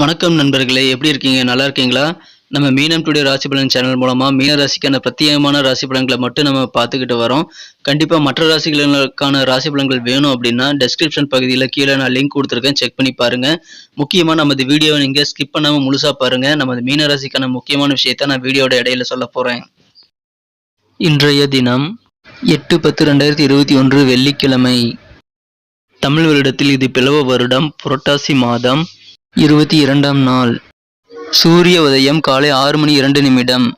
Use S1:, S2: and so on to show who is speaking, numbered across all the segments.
S1: வணக்கம் நண்பர்களே எப்படி இருக்கீங்க? நல்லா இருக்கீங்களா? நம்ம மீனம் டுடே ராசி பலன் சேனல் மூலமாக மீன ராசிக்கான பிரத்யேகமான ராசி பலன்களை மட்டும் நம்ம பார்த்துக்கிட்டு வரோம். கண்டிப்பாக மற்ற ராசிகளுக்கான ராசி பலன்கள் வேணும் அப்படின்னா டெஸ்கிரிப்ஷன் பகுதியில் கீழே நான் லிங்க் கொடுத்துருக்கேன். செக் பண்ணி பாருங்கள் முக்கியமாக நமது வீடியோவை நீங்கள் ஸ்கிப் பண்ணாமல் முழுசாக பாருங்கள் நமது மீன ராசிக்கான முக்கியமான விஷயத்த நான் வீடியோட இடையில சொல்ல போகிறேன் இன்றைய தினம் எட்டு பத்து ரெண்டாயிரத்தி இருபத்தி ஒன்று வெள்ளிக்கிழமை. தமிழ் வருடத்தில் இது பிளவ வருடம். புரட்டாசி மாதம். இருபத்தி இரண்டாம் நாள். சூரிய உதயம் காலை ஆறு மணி இரண்டு நிமிடம்.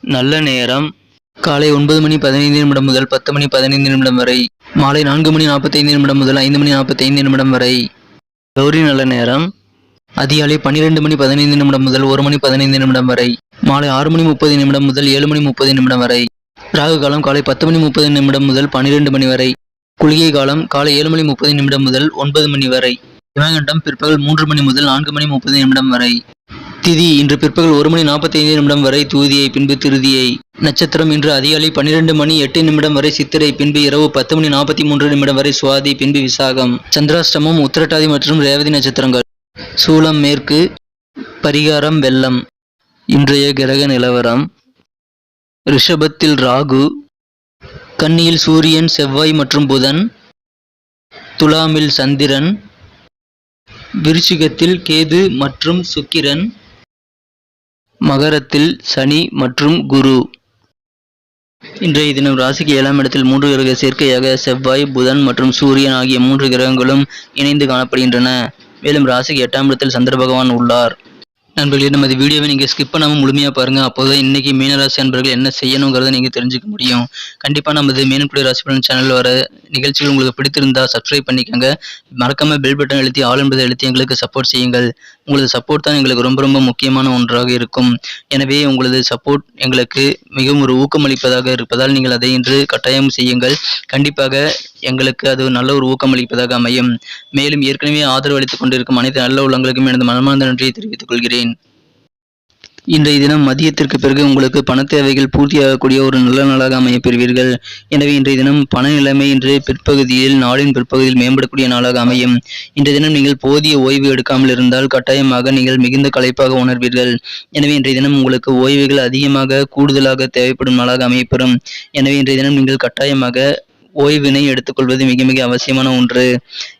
S1: நல்ல நேரம். காலை ஒன்பது மணி பதினைந்து நிமிடம் முதல் பத்து மணி பதினைந்து நிமிடம் வரை. மாலை நான்கு மணி நாற்பத்தைந்து நிமிடம் முதல் ஐந்து மணி நாற்பத்தைந்து நிமிடம் வரை. கௌரி நல்ல நேரம். அதிகாலை பன்னிரெண்டு மணி பதினைந்து நிமிடம் முதல் ஒரு மணி பதினைந்து நிமிடம் வரை. மாலை ஆறு மணி முப்பது நிமிடம் முதல் ஏழு மணி முப்பது நிமிடம் வரை. ராகு காலம் காலை பத்து மணி முப்பது நிமிடம் முதல் பன்னிரெண்டு மணி வரை. குளிகை காலம் காலை ஏழு மணி முப்பது நிமிடம் முதல் ஒன்பது மணி வரை. சிவகண்டம் பிற்பகல் மூன்று மணி முதல் நான்கு மணி முப்பது நிமிடம் வரை. திதி இன்று பிற்பகல் ஒரு மணி நாற்பத்தி ஐந்து நிமிடம் வரை தூதியை பின்பு திருதியை. நட்சத்திரம் இன்று அதிகாலை பன்னிரண்டு மணி எட்டு நிமிடம் வரை சித்திரை பின்பு இரவு பத்து மணி நாற்பத்தி மூன்று நிமிடம் வரை சுவாதி பின்பு விசாகம். சந்திராஷ்டமம் உத்திரட்டாதி மற்றும் ரேவதி நட்சத்திரங்கள். சூலம் மேற்கு பரிகாரம் வெள்ளம். இன்றைய கிரக நிலவரம். ரிஷபத்தில் ராகு. கன்னியில் சூரியன் செவ்வாய் மற்றும் புதன். துலாமில் சந்திரன். விருச்சிகத்தில் கேது மற்றும் சுக்கிரன் மகரத்தில் சனி மற்றும் குரு. இன்றைய தினம் ராசிக்கு ஏழாம் இடத்தில் மூன்று கிரக சேர்க்கையாக செவ்வாய் புதன் மற்றும் சூரியன் ஆகிய மூன்று கிரகங்களும் இணைந்து காணப்படுகின்றன. மேலும் ராசிக்கு எட்டாம் இடத்தில் சந்திர பகவான் உள்ளார். நண்பர்களே நமது வீடியோவை நீங்கள் ஸ்கிப் பண்ணாமல் முழுமையாக பாருங்கள் அப்போதான் இன்றைக்கி மீனராசி நண்பர்கள் என்ன செய்யணுங்கிறத நீங்கள் தெரிஞ்சுக்க முடியும். கண்டிப்பாக நமது மீனப்புடி ராசி பலன் சேனல் வர நிகழ்ச்சிகள் உங்களுக்கு பிடித்திருந்தால் சப்ஸ்கிரைப் பண்ணிக்கோங்க. மறக்காமல் பெல் பட்டன் எழுத்தி ஆல் என்பதை எழுத்தி எங்களுக்கு சப்போர்ட் செய்யுங்கள். உங்களது சப்போர்ட் தான் எங்களுக்கு ரொம்ப ரொம்ப முக்கியமான ஒன்றாக இருக்கும். எனவே உங்களது சப்போர்ட் எங்களுக்கு மிகவும் ஒரு ஊக்கமளிப்பதாக இருப்பதால் நீங்கள் அதை இன்று கட்டாயம் செய்யுங்கள். கண்டிப்பாக எங்களுக்கு அது நல்ல ஒரு ஊக்கமளிப்பதாக அமையும். மேலும் ஏற்கனவே ஆதரவு அளித்துக் கொண்டிருக்கும் அனைத்து நல்ல உள்ளங்களுக்கும் எனது மனமார்ந்த நன்றியை தெரிவித்துக் கொள்கிறேன். இன்றைய தினம் மதியத்திற்கு பிறகு உங்களுக்கு பண தேவைகள் பூர்த்தியாகக்கூடிய ஒரு நல்ல நாளாக அமையப் பெறுவீர்கள். எனவே இன்றைய தினம் பண நிலைமை இன்று பிற்பகுதியில் நாளின் பிற்பகுதியில் மேம்படக்கூடிய நாளாக அமையும். இன்றைய தினம் நீங்கள் போதிய ஓய்வு எடுக்காமல் இருந்தால் கட்டாயமாக நீங்கள் மிகுந்த களைப்பாக உணர்வீர்கள். எனவே இன்றைய தினம் உங்களுக்கு ஓய்வுகள் அதிகமாக கூடுதலாக தேவைப்படும் நாளாக அமையப்பெறும் எனவே இன்றைய தினம் நீங்கள் கட்டாயமாக ஓய்வினை எடுத்துக்கொள்வது மிக மிக அவசியமான ஒன்று.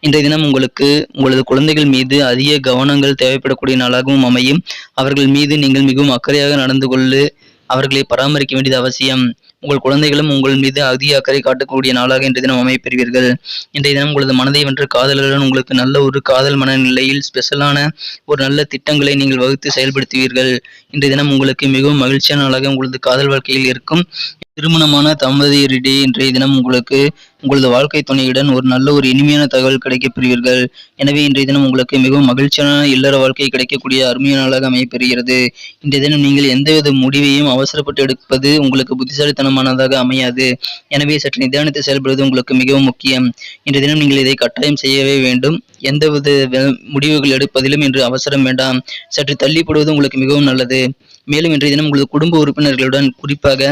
S1: இன்றைய தினம் உங்களுக்கு உங்களது குழந்தைகள் மீது அதிக கவனங்கள் தேவைப்படக்கூடிய நாளாகவும் அமையும். அவர்கள் மீது நீங்கள் மிகவும் அக்கறையாக நடந்து கொள்ளு அவர்களை பராமரிக்க வேண்டியது அவசியம். உங்கள் குழந்தைகளும் உங்கள் மீது அதிக அக்கறை காட்டக்கூடிய நாளாக இன்றைய தினம் அமைப்பெறுவீர்கள் இன்றைய தினம் உங்களது மனதை வென்று காதலருடன் உங்களுக்கு நல்ல ஒரு காதல் மனநிலையில் ஸ்பெஷலான ஒரு நல்ல திட்டங்களை நீங்கள் வகுத்து செயல்படுத்துவீர்கள். இன்றைய தினம் உங்களுக்கு மிகவும் மகிழ்ச்சியான நாளாக உங்களது காதல் வாழ்க்கையில் இருக்கும். திருமணமான தம்பதியரிடையே இன்றைய தினம் உங்களுக்கு உங்களது வாழ்க்கை துணையுடன் ஒரு நல்ல ஒரு இனிமையான தகவல் கிடைக்கப் பெறுவீர்கள். எனவே இன்றைய தினம் உங்களுக்கு மிகவும் மகிழ்ச்சியான இல்லற வாழ்க்கை கிடைக்கக்கூடிய அருமையான நாளாக அமையப்பெறுகிறது. இன்றைய தினம் நீங்கள் எந்தவித முடிவையும் அவசரப்பட்டு எடுப்பது உங்களுக்கு புத்திசாலித்தனமானதாக அமையாது. எனவே சற்று நிதானத்தை செயல்படுவது உங்களுக்கு மிகவும் முக்கியம். இன்றைய தினம் நீங்கள் இதை கட்டாயம் செய்யவே வேண்டும். எந்தவித முடிவுகள் எடுப்பதிலும் இன்று அவசரம் வேண்டாம். சற்று தள்ளிப்படுவது உங்களுக்கு மிகவும் நல்லது. மேலும் இன்றைய தினம் உங்களது குடும்ப உறுப்பினர்களுடன் குறிப்பாக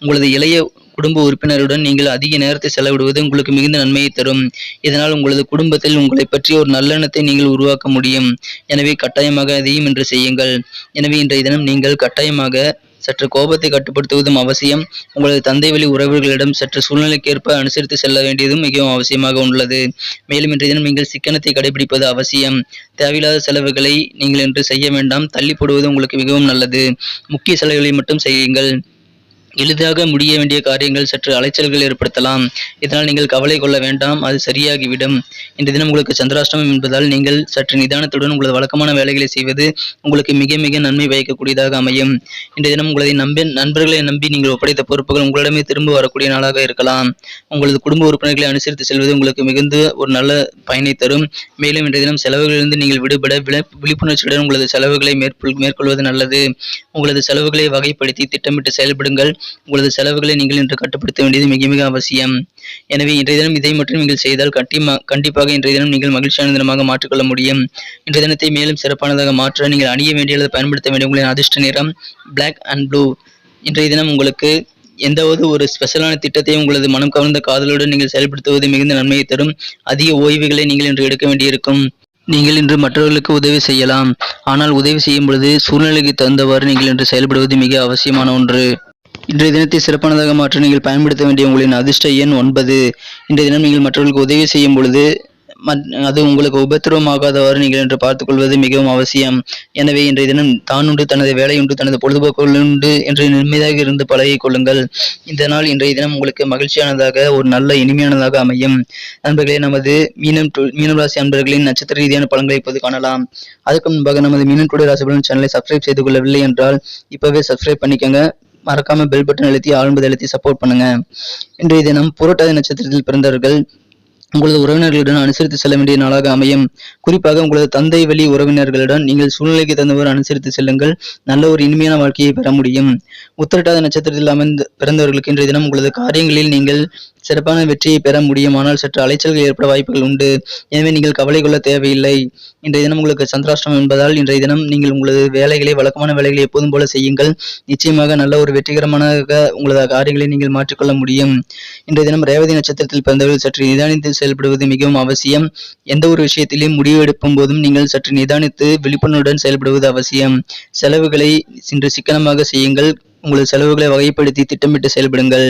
S1: உங்களது இளைய குடும்ப உறுப்பினருடன் நீங்கள் அதிக நேரத்தை செலவிடுவது உங்களுக்கு மிகுந்த நன்மையை தரும். இதனால் உங்களது குடும்பத்தில் உங்களை பற்றிய ஒரு நல்லெண்ணத்தை நீங்கள் உருவாக்க முடியும். எனவே கட்டாயமாக அதையும் இன்று செய்யுங்கள். எனவே இன்றைய தினம் நீங்கள் கட்டாயமாக சற்று கோபத்தை கட்டுப்படுத்துவதும் அவசியம். உங்களது தந்தை வழி உறவுகளிடம் சற்று சூழ்நிலைக்கேற்ப அனுசரித்து செல்ல வேண்டியதும் மிகவும் அவசியமாக உள்ளது. மேலும் இன்றைய தினம் நீங்கள் சிக்கனத்தை கடைபிடிப்பது அவசியம். தேவையில்லாத செலவுகளை நீங்கள் இன்று செய்ய வேண்டாம். தள்ளி போடுவது உங்களுக்கு மிகவும் நல்லது. முக்கிய செலவுகளை மட்டும் செய்யுங்கள். எளிதாக முடிய வேண்டிய காரியங்கள் சற்று அலைச்சல்கள் ஏற்படுத்தலாம். இதனால் நீங்கள் கவலை கொள்ள வேண்டாம் அது சரியாகிவிடும். இந்த தினம் உங்களுக்கு சந்திராஷ்டமம் என்பதால் நீங்கள் சற்று நிதானத்துடன் உங்களது வழக்கமான வேலைகளை செய்வது உங்களுக்கு மிக மிக நன்மை பயக்கக்கூடியதாக அமையும். இந்த தினம் உங்களது நம்பி நண்பர்களை நம்பி நீங்கள் ஒப்படைத்த பொறுப்புகள் உங்களிடமே திரும்ப வரக்கூடிய நாளாக இருக்கலாம். உங்களது குடும்ப உறுப்பினர்களை அனுசரித்து செல்வது உங்களுக்கு மிகுந்த ஒரு நல்ல பயனை தரும். மேலும் இன்றைய தினம் செலவுகளிலிருந்து நீங்கள் விடுபட விழ- விழிப்புணர்ச்சியுடன் உங்களது செலவுகளை மேற்கொள் மேற்கொள்வது நல்லது. உங்களது செலவுகளை வகைப்படுத்தி திட்டமிட்டு செயல்படுங்கள். உங்களது செலவுகளை நீங்கள் இன்று கட்டுப்படுத்த வேண்டியது மிக மிக அவசியம். எனவே இன்றைய தினம் இதை மட்டும் நீங்கள் செய்தால் கட்டிமா கண்டிப்பாக இன்றைய தினம் நீங்கள் மகிழ்ச்சியான தினமாக மாற்றிக்கொள்ள முடியும். இன்றைய தினத்தை மேலும் சிறப்பானதாக மாற்ற நீங்கள் அணிய வேண்டிய அல்லது பயன்படுத்த வேண்டிய உங்களின் அதிர்ஷ்ட நிறம் பிளாக் அண்ட் ப்ளூ இன்றைய தினம் உங்களுக்கு எந்தாவது ஒரு ஸ்பெஷலான திட்டத்தை உங்களது மனம் கவர்ந்த காதலுடன் நீங்கள் செயல்படுத்துவது மிகுந்த நன்மையை தரும். அதிக ஓய்வுகளை நீங்கள் இன்று எடுக்க வேண்டியிருக்கும். நீங்கள் இன்று மற்றவர்களுக்கு உதவி செய்யலாம். ஆனால் உதவி செய்யும் பொழுது சூழ்நிலைக்கு தகுந்தவாறு நீங்கள் இன்று செயல்படுவது மிக அவசியமான ஒன்று. இன்றைய தினத்தை சிறப்பானதாக மாற்ற நீங்கள் பயன்படுத்த வேண்டிய உங்களின் அதிர்ஷ்ட எண் ஒன்பது. இன்றைய தினம் நீங்கள் மற்றவர்களுக்கு உதவி செய்யும் பொழுது மத்- அது உங்களுக்கு உபத்திரவமாகாதவாறு நீங்கள் என்று பார்த்துக் கொள்வது மிகவும் அவசியம். எனவே இன்றைய தினம் தான் உண்டு தனது வேலை உண்டு தனது பொழுதுபோக்குகள் உண்டு என்று நிம்மதியாக இருந்து பழகிக் கொள்ளுங்கள். இந்த நாள் இன்றைய தினம் உங்களுக்கு மகிழ்ச்சியானதாக ஒரு நல்ல இனிமையானதாக அமையும். நண்பர்களே நமது மீனம் மீனம் ராசி அன்பர்களின் நட்சத்திர ரீதியான பலன்களை இப்போது காணலாம். அதுக்கு முன்பாக நமது மீனம் டுடே ராசி பலன் சேனலை சப்ஸ்கிரைப் செய்து கொள்ளவில்லை என்றால் இப்பவே சப்ஸ்கிரைப் பண்ணிக்கோங்க. மறக்காம பெல் பட்டன் அழுத்தி ஆழ்ந்து அழுத்தி சப்போர்ட் பண்ணுங்க. இன்றைய தினம் புரட்டாதி நட்சத்திரத்தில் பிறந்தவர்கள் உங்களது உறவினர்களுடன் அனுசரித்து செல்ல வேண்டிய நாளாக அமையும். குறிப்பாக உங்களது தந்தை வழி உறவினர்களுடன் நீங்கள் சூழ்நிலைக்கு தந்தவர் அனுசரித்து செல்லுங்கள். நல்ல ஒரு இனிமையான வாழ்க்கையை பெற முடியும். உத்திரட்டாத நட்சத்திரத்தில் அமைந்து பிறந்தவர்களுக்கு இன்றைய தினம் உங்களது காரியங்களில் நீங்கள் சிறப்பான வெற்றியை பெற முடியும் ஆனால் சற்று அலைச்சல்கள் ஏற்பட வாய்ப்புகள் உண்டு. எனவே நீங்கள் கவலை கொள்ள தேவையில்லை. இன்றைய தினம் உங்களுக்கு சந்திராஷ்டமம் என்பதால் இன்றைய தினம் நீங்கள் உங்களது வேலைகளை வழக்கமான வேலைகளை எப்போதும் போல செய்யுங்கள். நிச்சயமாக நல்ல ஒரு வெற்றிகரமான உங்களது காரியங்களை நீங்கள் மாற்றிக்கொள்ள முடியும். இன்றைய தினம் ரேவதி நட்சத்திரத்தில் பிறந்தவர்கள் சற்று நிதானித்து செயல்படுவது மிகவும் அவசியம். எந்த ஒரு விஷயத்திலும் முடிவு எடுக்கும் போதும் நீங்கள் சற்று நிதானித்து விழிப்புணர்வுடன் செயல்படுவது அவசியம். செலவுகளை இன்று சிக்கனமாக செய்யுங்கள். உங்களது செலவுகளை வகைப்படுத்தி திட்டமிட்டு செயல்படுங்கள்.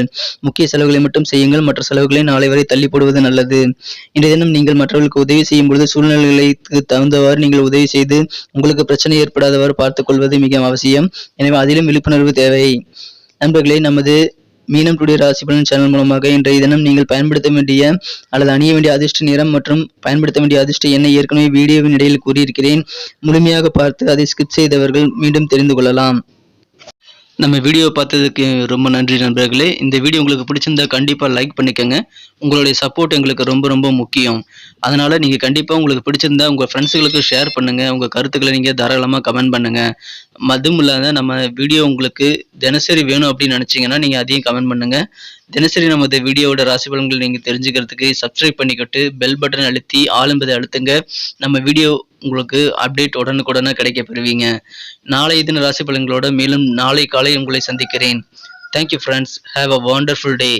S1: முக்கிய செலவுகளை மட்டும் செய்யுங்கள். மற்ற செலவுகளை நாளை வரை தள்ளி போடுவது நல்லது. இன்றைய தினம் நீங்கள் மற்றவர்களுக்கு உதவி செய்யும் பொழுது சூழ்நிலைகளுக்கு தகுந்தவாறு நீங்கள் உதவி செய்து உங்களுக்கு பிரச்சனை ஏற்படாதவாறு பார்த்துக் கொள்வது மிக அவசியம். எனவே அதிலும் விழிப்புணர்வு தேவை. நண்பர்களே நமது மீனம் டுடே ராசி பலன் சேனல் மூலமாக இன்றைய தினம் நீங்கள் பயன்படுத்த வேண்டிய அல்லது அணிய வேண்டிய அதிர்ஷ்ட நிறம் மற்றும் பயன்படுத்த வேண்டிய அதிர்ஷ்ட எண்ணை ஏற்கனவே வீடியோவின் இடையில் கூறியிருக்கிறேன். முழுமையாக பார்த்து அதை ஸ்கிப் செய்தவர்கள் மீண்டும் தெரிந்து கொள்ளலாம். நம்ம வீடியோ பார்த்ததுக்கு ரொம்ப நன்றி நண்பர்களே. இந்த வீடியோ உங்களுக்கு பிடிச்சிருந்தா கண்டிப்பாக லைக் பண்ணிக்கோங்க. உங்களுடைய சப்போர்ட் எங்களுக்கு ரொம்ப ரொம்ப முக்கியம். அதனால் நீங்கள் கண்டிப்பாக உங்களுக்கு பிடிச்சிருந்தா உங்கள் ஃப்ரெண்ட்ஸுகளுக்கு ஷேர் பண்ணுங்கள் உங்கள் கருத்துக்களை நீங்கள் தாராளமாக கமெண்ட் பண்ணுங்கள் அதுவும் இல்லாத நம்ம வீடியோ உங்களுக்கு தினசரி வேணும் அப்படின்னு நினச்சிங்கன்னா நீங்கள் அதையும் கமெண்ட் பண்ணுங்கள் தினசரி நமது வீடியோவோட ராசி பலன்கள் நீங்கள் தெரிஞ்சுக்கிறதுக்கு சப்ஸ்கிரைப் பண்ணிக்கிட்டு பெல் பட்டன் அழுத்தி ஆல் என்பதை அழுத்துங்க. நம்ம வீடியோ உங்களுக்கு அப்டேட் உடனுக்குடனே கிடைக்க பெறுவீங்க நாளை தின ராசி பலன்களோட மேலும் நாளை காலை உங்களை சந்திக்கிறேன். Thank you friends have a wonderful day